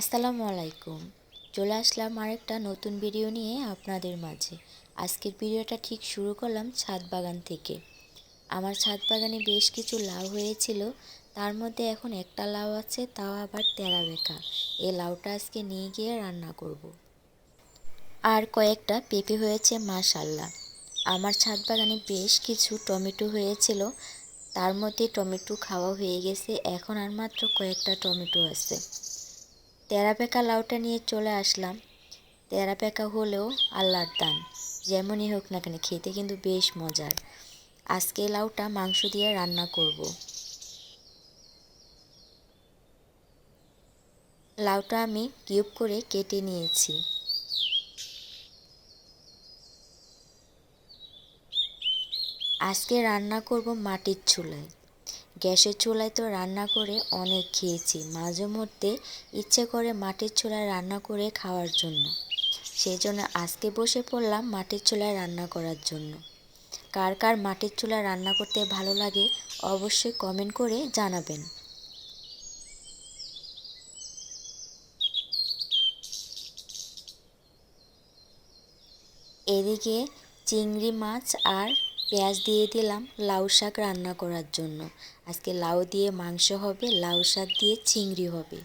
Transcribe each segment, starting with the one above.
আসসালামু আলাইকুম। চলে আসলাম আরেকটা নতুন ভিডিও নিয়ে আপনাদের মাঝে। আজকের ভিডিওটা ঠিক শুরু করলাম ছাদ বাগান থেকে। আমার ছাদ বাগানে বেশ কিছু লাউ হয়েছিল। তার মধ্যে এখন একটা লাউ আছে, তাও আবার তেরা বেঁকা। এই লাউটা আজকে নিয়ে গিয়ে রান্না করব। আর কয়েকটা পেঁপে হয়েছে, মাশাল্লাহ। আমার ছাদ বাগানে বেশ কিছু টমেটো হয়েছিল। তার মধ্যে টমেটো খাওয়া হয়ে গেছে। এখন আর মাত্র কয়েকটা টমেটো আছে। তেরা পেকা লাউটা নিয়ে চলে আসলাম। তেরা পেকা হলেও আল্লাহর দান, যেমনই হোক না কেন, খেতে কিন্তু বেশ মজার। আজকে লাউটা মাংস দিয়ে রান্না করব। লাউটা আমি কিউব করে কেটে নিয়েছি। আজকে রান্না করব মাটির চুলায়। গ্যাসের চুলায় তো রান্না করে অনেক খেয়েছি। মাঝে মধ্যে ইচ্ছে করে মাটির চুলায় রান্না করে খাওয়ার জন্য। সেই জন্য আজকে বসে পড়লাম মাটির চুলায় রান্না করার জন্য। কার কার মাটির চুলায় রান্না করতে ভালো লাগে অবশ্যই কমেন্ট করে জানাবেন। এদিকে চিংড়ি মাছ আর পেঁয়াজ দিয়ে দিলাম, লাউ শাক রান্না করার জন্য। আজকে লাউ দিয়ে মাংস হবে, লাউ শাক দিয়ে চিংড়ি হবে।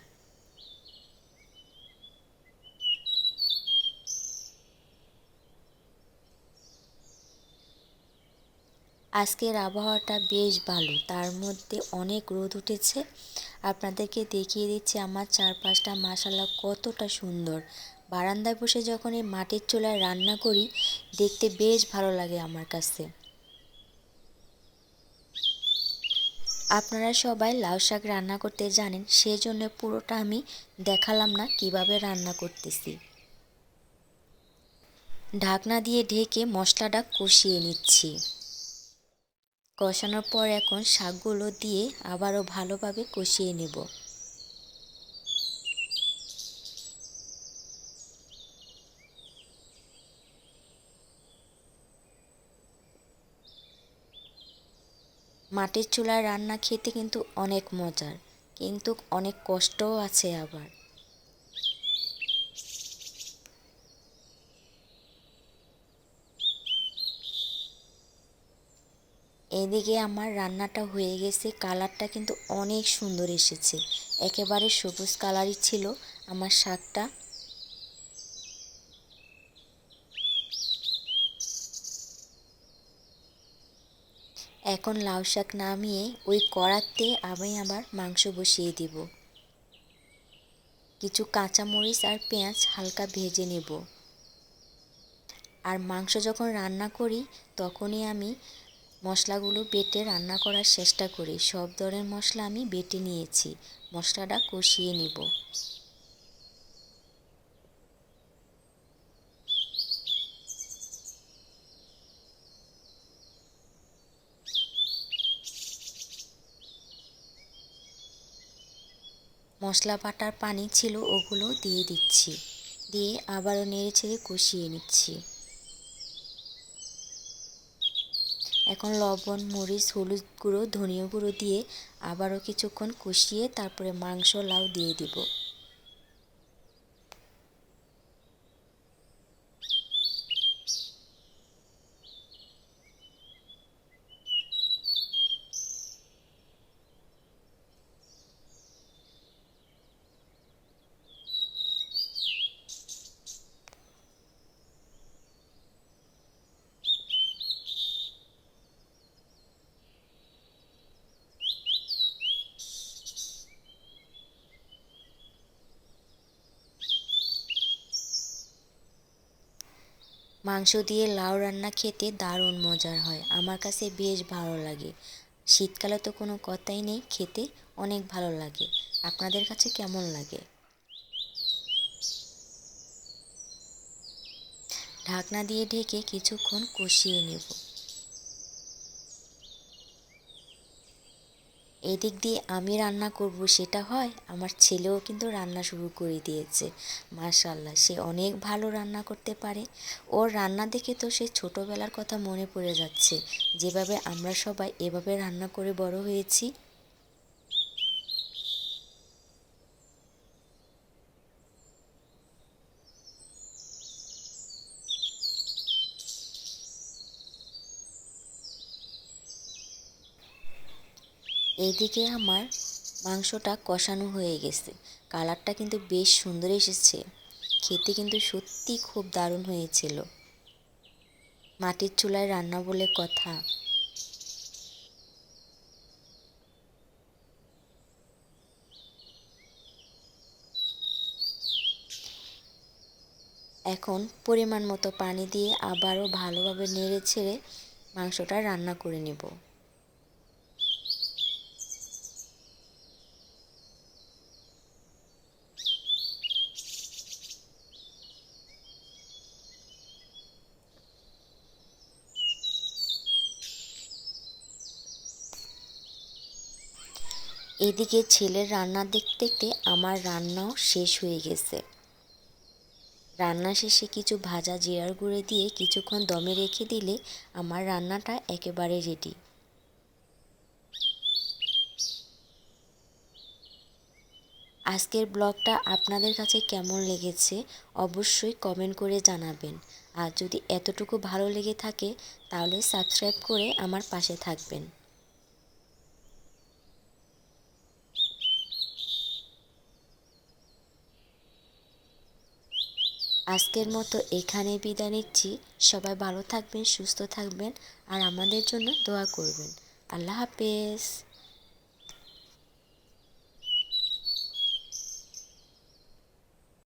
আজকের আবহাওয়াটা বেশ ভালো, তার মধ্যে অনেক রোদ উঠেছে। আপনাদেরকে দেখিয়ে দিচ্ছি আমার চারপাশটা মাসাল্লা কতটা সুন্দর। বারান্দায় বসে যখন এই মাটির চুলায় রান্না করি, দেখতে বেশ ভালো লাগে আমার কাছে। আপনারা সবাই লাউ শাক রান্না করতে জানেন, সেজন্য পুরোটা আমি দেখালাম না কীভাবে রান্না করতেছি। ঢাকনা দিয়ে ঢেকে মশলাটা কষিয়ে নিচ্ছি। কষানোর পর এখন শাকগুলো দিয়ে আবারও ভালোভাবে কষিয়ে নেব। মাটির চুলায় রান্না খেতে কিন্তু অনেক মজার, কিন্তু অনেক কষ্টও আছে আবার। এদিকে আমার রান্নাটা হয়ে গেছে, কালারটা কিন্তু অনেক সুন্দর এসেছে। একেবারে সবুজ কালারই ছিল, আমার শাকটা। এখন লাউ শাক নামিয়ে ওই কড়াতে আমি আবার মাংস বসিয়ে দিব। কিছু কাঁচামরিচ আর পেঁয়াজ হালকা ভেজে নেব। আর মাংস যখন রান্না করি, তখনই আমি মশলাগুলো বেটে রান্না করার চেষ্টা করি। সব ধরনের মশলা আমি বেটে নিয়েছি। মশলাটা কষিয়ে নেব। মশলা, বাটার পানি ছিল ওগুলো দিয়ে দিচ্ছি। দিয়ে আবারও নেড়ে ছেড়ে কষিয়ে নিচ্ছি। এখন লবণ, মরিচ, হলুদ গুঁড়ো, ধনিয়া গুঁড়ো দিয়ে আবারও কিছুক্ষণ কষিয়ে তারপরে মাংস লাউ দিয়ে দিব। মাংস দিয়ে লাউ রান্না খেতে দারুণ মজার হয়। আমার কাছে বেশ ভালো লাগে। শীতকালে তো কোনো কথাই নেই, খেতে অনেক ভালো লাগে। আপনাদের কাছে কেমন লাগে? ঢাকনা দিয়ে ঢেকে কিছুক্ষণ কষিয়ে নেব। এদিক দিয়ে আমি রান্না করব, সেটা হয়, আমার ছেলেও কিন্তু রান্না শুরু করে দিয়েছে মাশাল্লাহ সে অনেক ভালো রান্না করতে পারে। ওর রান্না দেখে তো সে ছোটোবেলার কথা মনে পড়ে যাচ্ছে, যেভাবে আমরা সবাই এভাবে রান্না করে বড় হয়েছি। এইদিকে আমার মাংসটা কষানো হয়ে গেছে। কালারটা কিন্তু বেশ সুন্দর এসেছে। খেতে কিন্তু সত্যি খুব দারুণ হয়েছিল। মাটির চুলায় রান্না বলে কথা। এখন পরিমাণ মতো পানি দিয়ে আবারও ভালোভাবে নেড়ে ছেড়ে মাংসটা রান্না করে নেব। এদিকে ছেলের রান্না দেখতে দেখতে আমার রান্নাও শেষ হয়ে গেছে। রান্না শেষে কিছু ভাজা জিরার গুঁড়ে দিয়ে কিছুক্ষণ দমে রেখে দিলে আমার রান্নাটা একেবারে রেডি আজকের ব্লগটা আপনাদের কাছে কেমন লেগেছে অবশ্যই কমেন্ট করে জানাবেন। আর যদি এতটুকু ভালো লেগে থাকে তাহলে সাবস্ক্রাইব করে আমার পাশে থাকবেন। আজকের মতো এখানে বিদায় নিচ্ছি। সবাই ভালো থাকবেন, সুস্থ থাকবেন, আর আমাদের জন্য দোয়া করবেন। আল্লাহ হাফেজ।